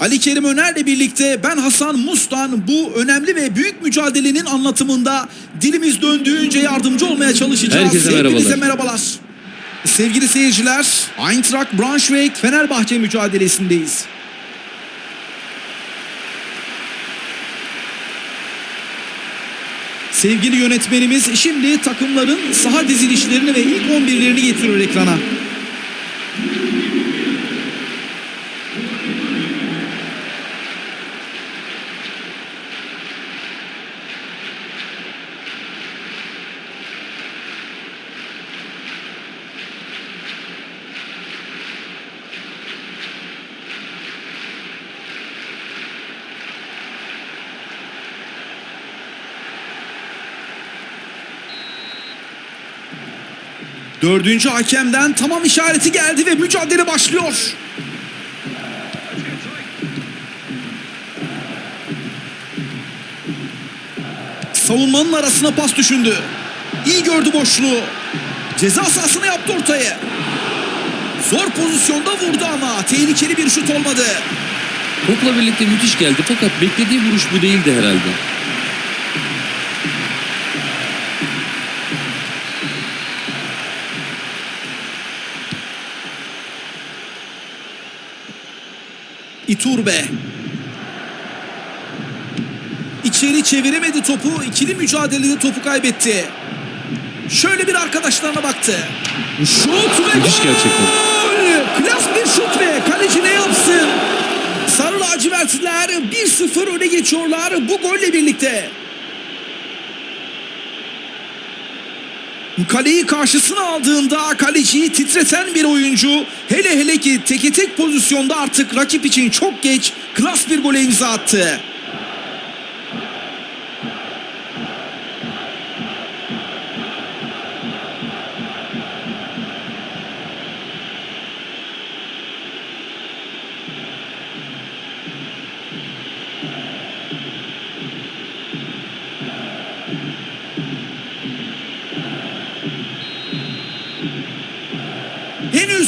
Ali Kerim Öner'le birlikte ben Hasan Mustan bu önemli ve büyük mücadelenin anlatımında dilimiz döndüğünce yardımcı olmaya çalışacağız. Herkese Hepinize merhabalar. merhabalar. Sevgili seyirciler, Eintracht Braunschweig Fenerbahçe mücadelesindeyiz. Sevgili yönetmenimiz şimdi takımların saha dizilişlerini ve ilk 11'lerini getiriyor ekrana. Dördüncü hakemden tamam işareti geldi ve mücadele başlıyor. Savunmanın arasına pas düşündü. İyi gördü boşluğu. Ceza sahasına yaptı ortayı. Zor pozisyonda vurdu ama tehlikeli bir şut olmadı. Topla birlikte müthiş geldi fakat beklediği vuruş bu değildi herhalde. Iturbe. İçeri çeviremedi topu. İkili mücadelede topu kaybetti. Şöyle bir arkadaşlarına baktı. Şut ve Müthiş gol! gerçekten. Klas bir şut ve kaleci ne yapsın? Sarı lacivertliler 1-0 öne geçiyorlar bu golle birlikte. Kaleyi karşısına aldığında kaleciyi titreten bir oyuncu hele hele ki teke tek pozisyonda artık rakip için çok geç klas bir gole imza attı.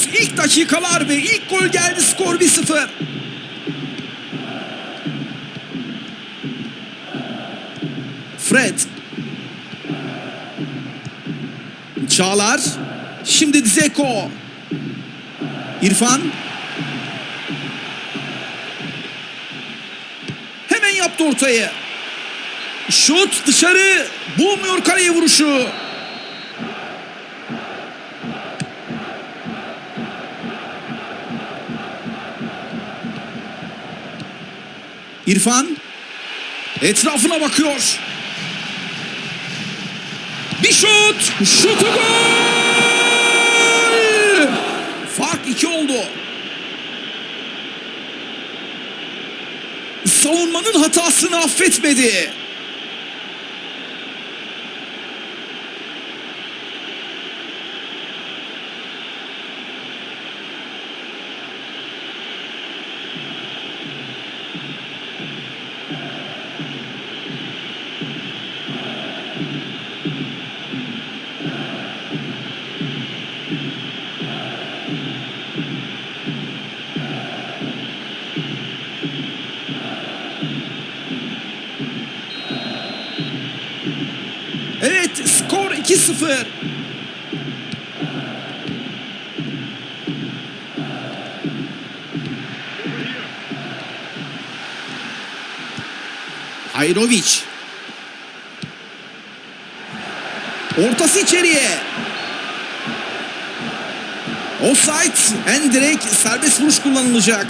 Henüz ilk dakikalar ve ilk gol geldi skor 1-0. Fred. Çağlar. Şimdi Dzeko. İrfan. Hemen yaptı ortayı. Şut dışarı. Bulmuyor kaleye vuruşu. İrfan etrafına bakıyor. Bir şut. Şutu gol. Fark iki oldu. Savunmanın hatasını affetmedi. 1-0. Hayroviç. Ortası içeriye. Offside. Endirek serbest vuruş kullanılacak.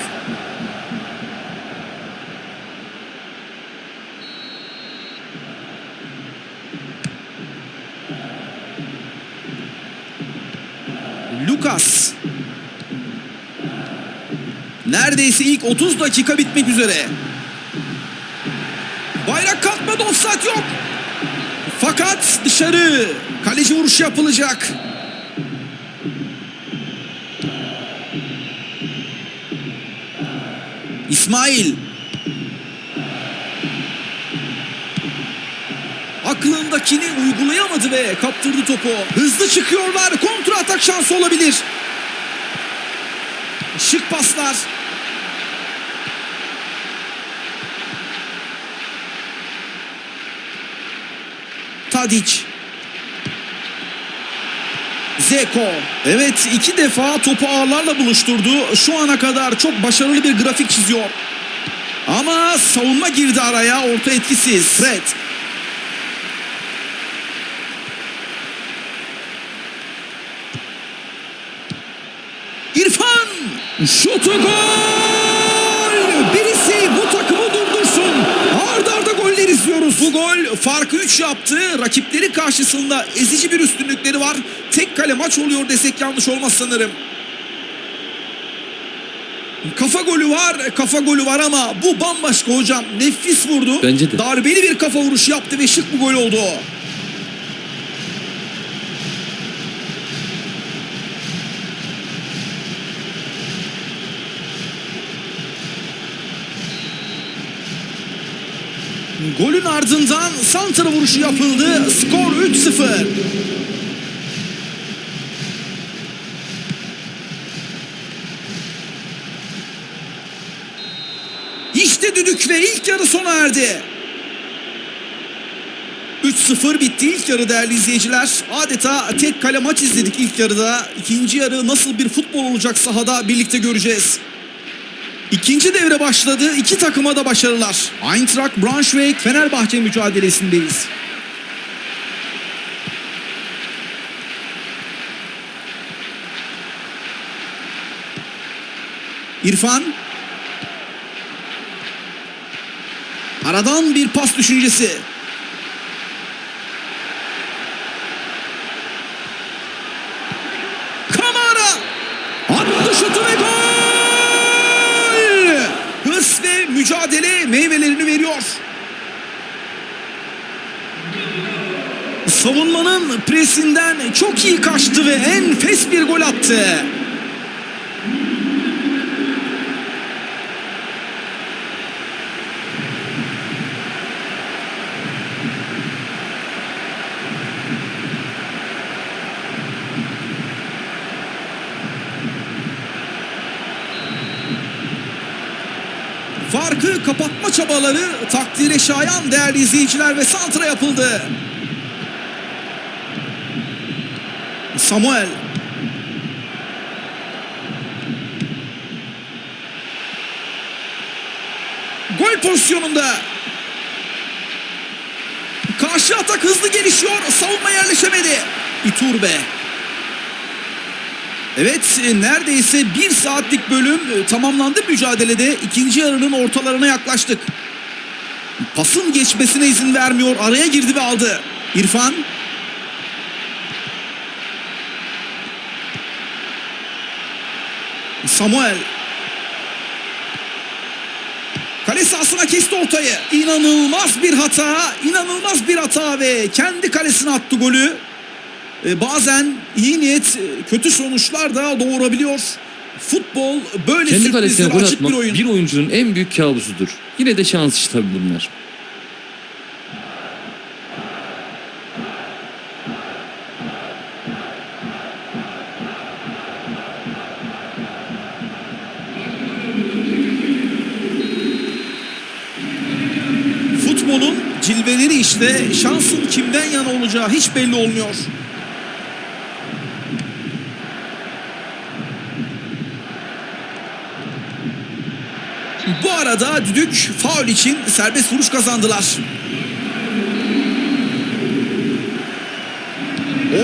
Neredeyse ilk 30 dakika bitmek üzere. Bayrak kalkmadı offside yok. Fakat dışarı kaleci vuruşu yapılacak. İsmail. aklındakini uygulayamadı ve kaptırdı topu. Hızlı çıkıyorlar. Kontra atak şansı olabilir. Şık paslar. Tadic. Zeko. Evet iki defa topu ağlarla buluşturdu. Şu ana kadar çok başarılı bir grafik çiziyor. Ama savunma girdi araya. Orta etkisiz. Fred. İrfan. Şutu gol. İzliyoruz. Bu gol farkı 3 yaptı. Rakipleri karşısında ezici bir üstünlükleri var. Tek kale maç oluyor desek yanlış olmaz sanırım. Kafa golü var, kafa golü var ama bu bambaşka hocam. Nefis vurdu. Bence de. Darbeli bir kafa vuruşu yaptı ve şık bir gol oldu. Golün ardından santra vuruşu yapıldı. Skor 3-0. İşte düdük ve ilk yarı sona erdi. 3-0 bitti ilk yarı değerli izleyiciler. Adeta tek kale maç izledik ilk yarıda. İkinci yarı nasıl bir futbol olacak sahada birlikte göreceğiz. İkinci devre başladı. İki takıma da başarılar. Eintracht Braunschweig Fenerbahçe mücadelesindeyiz. İrfan Aradan bir pas düşüncesi. Kamara attı şutu ve gol! Hırs ve mücadele meyvelerini veriyor. Savunmanın presinden çok iyi kaçtı ve enfes bir gol attı. Farkı kapatma çabaları takdire şayan değerli izleyiciler ve santra yapıldı. Samuel. Gol pozisyonunda. Karşı atak hızlı gelişiyor. Savunma yerleşemedi. Iturbe. Evet e, neredeyse bir saatlik bölüm e, tamamlandı mücadelede. ikinci yarının ortalarına yaklaştık. Pasın geçmesine izin vermiyor. Araya girdi ve aldı. İrfan. Samuel. Kale sahasına kesti ortayı. İnanılmaz bir hata. inanılmaz bir hata ve kendi kalesine attı golü. E, bazen iyi niyet e, kötü sonuçlar da doğurabiliyor. Futbol böyle Kendi sürprizlere açık bir oyun. bir oyuncunun en büyük kabusudur. Yine de şans tabii bunlar. İşte şansın kimden yana olacağı hiç belli olmuyor. Bu arada düdük faul için serbest vuruş kazandılar.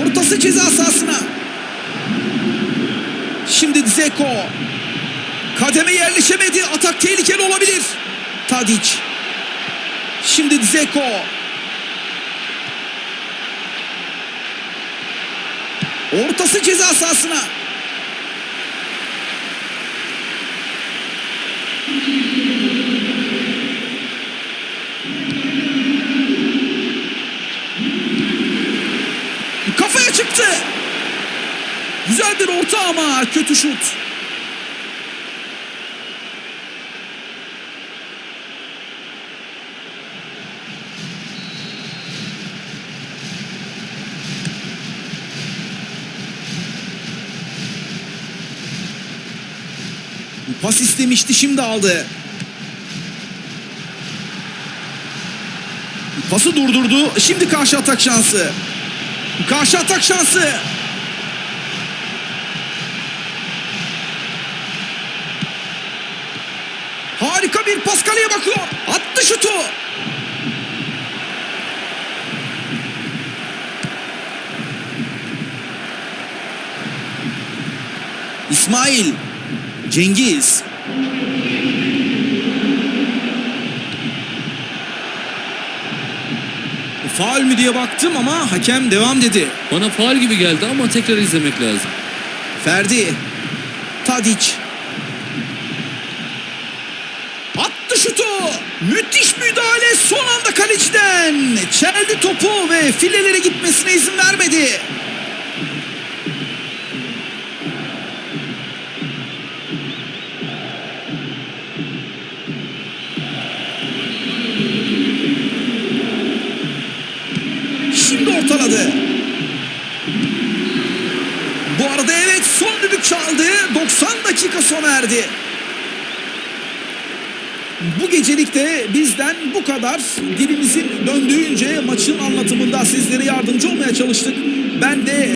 Ortası ceza sahasına. Şimdi Dzeko. Kademe yerleşemedi. Atak tehlikeli olabilir. Tadic. Şimdi Dzeko. Ortası ceza sahasına. Kafaya çıktı. Güzel bir orta ama kötü şut. Pas istemişti şimdi aldı. Pası durdurdu. Şimdi karşı atak şansı. Karşı atak şansı. Harika bir pas kaleye bakıyor. Attı şutu. İsmail. Cengiz. Faul mü diye baktım ama hakem devam dedi. Bana faal gibi geldi ama tekrar izlemek lazım. Ferdi. Tadic. Attı şutu. Müthiş müdahale son anda kaleciden. Çeldi topu ve filelere gitmesine izin vermedi. Ortaladı. Bu arada evet son düdük çaldı. 90 dakika sona erdi. Bu gecelik de bizden bu kadar. Dilimizin döndüğünce maçın anlatımında sizlere yardımcı olmaya çalıştık. Ben de